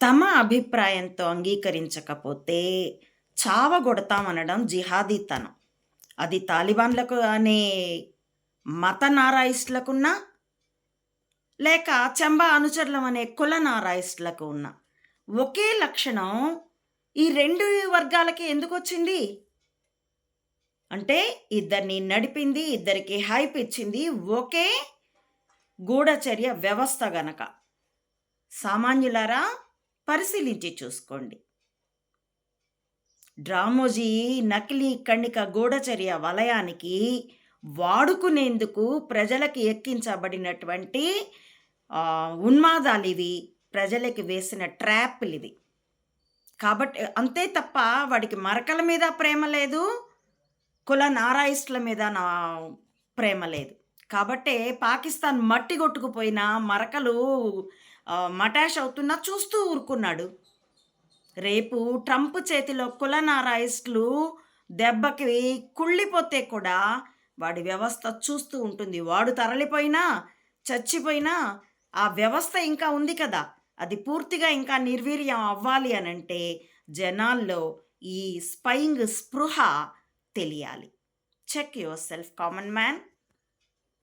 తమ అభిప్రాయంతో అంగీకరించకపోతే చావగొడతామనడం జిహాదీతనం. అది తాలిబాన్లకు అనే మత నారాయిస్టులకున్నా లేక చంబా అనుచరులం అనే కుల నారాయిస్టులకు ఉన్న ఒకే లక్షణం ఈ రెండు వర్గాలకి ఎందుకు వచ్చింది అంటే ఇద్దరిని నడిపింది ఇద్దరికి హైప్ ఇచ్చింది ఒకే గూఢచర్య వ్యవస్థ గనక. సామాన్యులారా పరిశీలించి చూసుకోండి. డ్రామోజీ నకిలీ కణిక గూఢచర్య వలయానికి వాడుకునేందుకు ప్రజలకి ఎక్కించబడినటువంటి ఉన్మాదాలు ఇవి ప్రజలకి వేసిన ట్రాప్లు ఇవి కాబట్టి అంతే తప్ప వాడికి మరకల మీద ప్రేమ లేదు కుల నారాయిస్టుల మీద నా ప్రేమ లేదు. కాబట్టే పాకిస్తాన్ మట్టి కొట్టుకుపోయిన మరకలు మటాష్ అవుతున్నా చూస్తూ ఊరుకున్నాడు. రేపు ట్రంప్ చేతిలో కులనారాయిస్టులు దెబ్బకి కుళ్ళిపోతే కూడా వాడి వ్యవస్థ చూస్తూ ఉంటుంది. వాడు తరలిపోయినా చచ్చిపోయినా ఆ వ్యవస్థ ఇంకా ఉంది కదా. అది పూర్తిగా ఇంకా నిర్వీర్యం అవ్వాలి అని అంటే జనాల్లో ఈ స్పైయింగ్ స్పృహ తెలియాలి. Check yourself common man